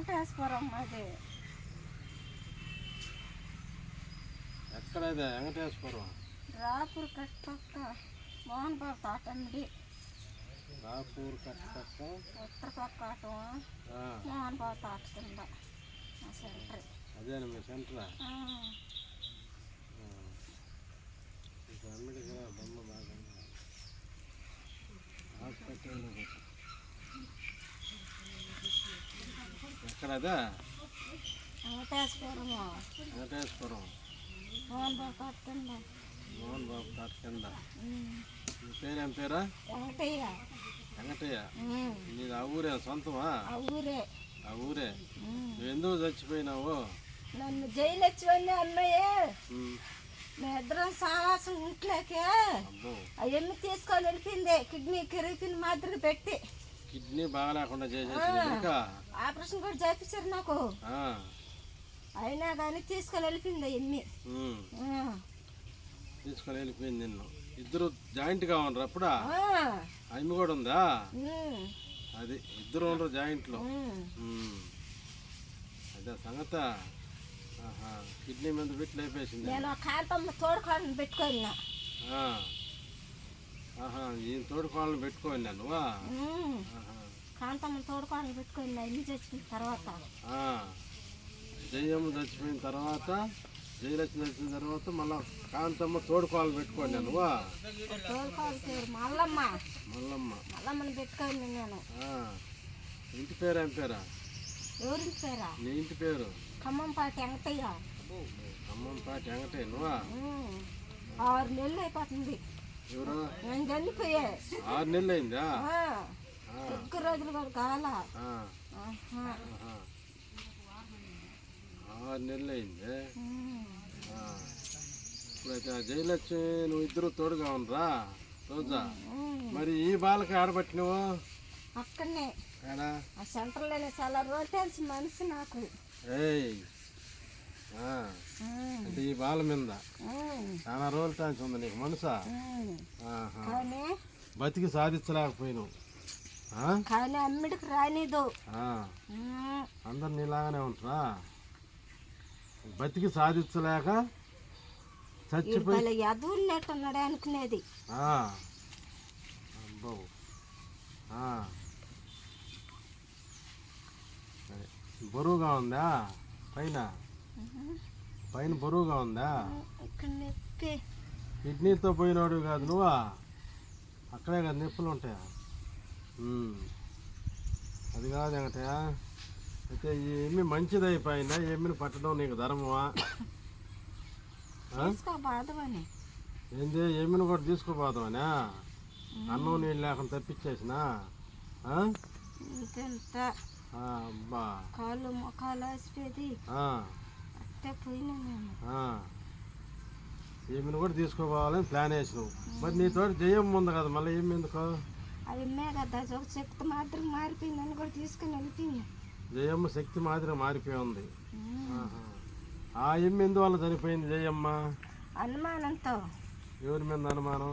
వెంకటేశ్వరం అది ఎక్కడ ఇది వెంకటేశ్వరం? రాపూర్ కట్టుపక్క మోహన్ బాబు తాటండి. రాపూర్ కట్టక ఉత్తర పక్క ఆటో మోహన్ బాబు తాట కింద మా సెంటర్. అదేనా మీ సెంటరా? అమ్మిడికి బొమ్మ బాగా హాస్పిటల్ అదే వెంకటేశ్వరం. మోహన్ బాబు కింద. మోహన్ బాబు తాట కింద. మీ పేరేం పేరా? వెంకటయ్య. నీది ఆ ఊరే సొంతమా? ఆ ఊరే. ఆ ఊరే. నువ్వు ఎందుకు చచ్చిపోయినావు? నన్ను జైలు వచ్చి అమ్మాయి ఉమ్, మేమిద్దరం సావాసం అబ్బో. అవన్నీ తీసుకొని వెళ్ళిపోయింది కిడ్నీ కిరిపిన మాదిరి పెట్టి. కిడ్నీ బాగా లేకుండా చేసేసింది ఇంకా? ఆపరేషన్ కూడా చేయించారు నాకు. అయినా కానీ తీసుకొని వెళ్ళిపోయింది ఉమ్, తీసుకొని వెళ్ళిపోయింది నిన్ను. ఇద్దరు జాయింట్గా ఉండరు అప్పుడా? ఆమె కూడా ఉందా? అది ఇద్దరు ఉండరు జాయింట్లో. అదే సంగత. కిడ్నీ మీద పెట్టి లేపేసింది. నేను ఆ కాంతమ్మ తోడుకోవడం ఈయన తోడుకోవాలని పెట్టుకోండి నువ్వా. కాంతమ్మ తోడుకోవడం పెట్టుకున్నా ఇల్లు చచ్చిపోయిన తర్వాత. జయమ్మ చచ్చిపోయిన తర్వాత జయలక్ష్మి చచ్చిపోయిన తర్వాత మళ్ళా కాంతమ్మ తోడుకోవాలని పెట్టుకోండి నువ్వా తోడుకోవాలి పేరు మల్లమ్మ. మల్లమ్మ. మల్లమ్మని పెట్టుకోండి నేను. ఇంటి పేరు ఏం పేరా? ఎవరింటి పేరా? నీ ఇంటి పేరు? ఖమ్మంపాటి వెంకటయ్య. అమ్మమ్మ పాటి వెంకటే నువ్వా. ఆరు నెలలు అయిపోతుంది. నేను చనిపోయా. ఆరు నెలలు అయిందా. ఎక్కువ రోజులు కూడా కాల. ఆరు నెలలు అయింది. ఇప్పుడైతే జయలక్ష్మి నువ్వు ఇద్దరు తోడుగా ఉండరా? రోజా. మరి ఈ బాలకి ఆడబట్టి నువ్వు? అక్కడనే. సెంటర్లోనే చాలా తెలిసి మనిషి నాకు. ఏయ్. అంటే ఈ బాల మీద. చాలా రోజుల టాన్స్ ఉంది నీకు మనసా? బతికి సాధించలేకపోయినావు? కానీ అమ్మిడికి రానిదు. అందరు నీలాగానే ఉంటారా? బతికి సాధించలేక చచ్చిపోయి అనుకునేది. అబ్బో. బరువుగా ఉందా? పైన? పైన బరువుగా ఉందా? కిడ్నీతో పోయినోడు కాదు నువ్వా? అక్కడే కదా నొప్పులు ఉంటాయా. అది కాదు వెంకటయ్య. అయితే ఎమ్మి మంచిది అయిపోయిందా ఎమ్మిని పట్టడం నీకు ధర్మమా? ఏంది? ఎమ్మిని కూడా తీసుకోపోతామనా అన్నం నీళ్ళు లేకుండా తప్పించేసినా? అబ్బా. కాళ్ళు మొక్కలు ఎమ్మిని కూడా తీసుకోపోవాలని ప్లాన్ వేసినావు. మరి నీతో జయం ఉంది కదా మళ్ళీ ఏమి ఎందుకో? అవి మే కదా ఒక శక్తి మాత్రం మారిపోయిందని కూడా తీసుకుని వెళ్ళిపోయింది జయమ్మ శక్తి మాదిరి మారిపోయి ఉంది. ఆ ఎమ్మి ఎందువల్ల చనిపోయింది జయమ్మ? అనుమానంతో. ఎవరి మీద అనుమానం?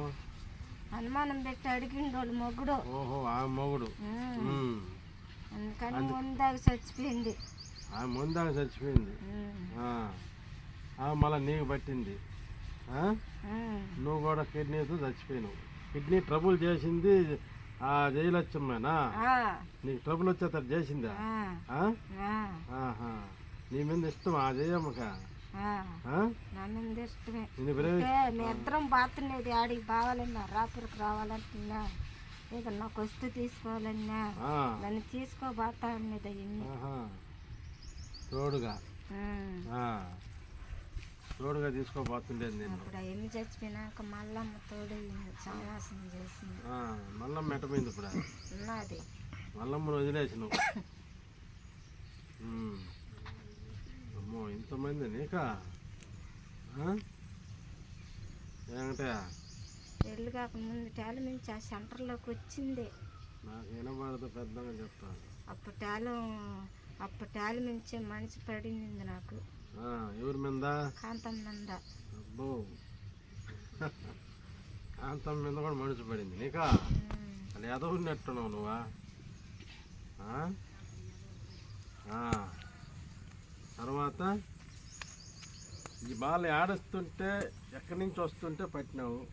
అనుమానం పెట్టి అడిగిండోళ్ళు మొగ్గుడు ఓహో ఆ మొగుడు. అందుకని ముందాక చచ్చిపోయింది. ఆ ముందాక చచ్చిపోయింది ఉమ్. ఆ. ఆ మళ్ళీ నీకు పట్టింది. నువ్వు కూడా కిడ్నీతో చచ్చిపోయినావు కిడ్నీ ట్రబుల్ చేసింది ఆ జయలక్ష్మేనా నీకు ట్రబుల్ చేసిందా ఆ? ఆ, ఆహా. నీ మీద ఇష్టం ఆ జయమ్మక ఆ. ఆ? నా మీద ఇష్టమే నిన్ను ప్రేమి అంటే మీ ఇద్దరం బాతున్నది ఆడికి బావాలన్నా రాపురికి రావాలంటున్నా ఏదో నాకు వస్తు తీసుకోవాలన్నా. నన్ను తీసుకోబాతా ఆహా. తోడుగా. తోడుగా తీసుకోబోతుండేది నేను. అప్పుడు అవన్నీ చచ్చిపోయినాక మల్లమ్మ తోడు సన్యాసం చేసింది. ఆ, మల్లమ్మ ఎట్టపోయింది ఇప్పుడు? ఉన్నది. మల్లమ్మను వదిలేసినావు. అమ్మో ఇంతమంది నీకా? ఏమంటే? పెళ్ళి కాక ముందు టాలు నుంచి ఆ సెంటర్లోకి వచ్చింది. నాకు వినబడదు పెద్దగా చెప్తాను. అప్పటాలు అప్పటాలు మించే మనిషి పడింది నాకు. ఎవరి మీద? కాంతం నంద అబ్బో. కాంతం మీద కూడా మనిషి పడింది నీకా. అది ఎదవున్నట్టున్నావు నువ్వా? ఆ? ఆ. తర్వాత ఈ బాల్ ఆడుస్తుంటే ఎక్కడి నుంచి వస్తుంటే పట్టినావు?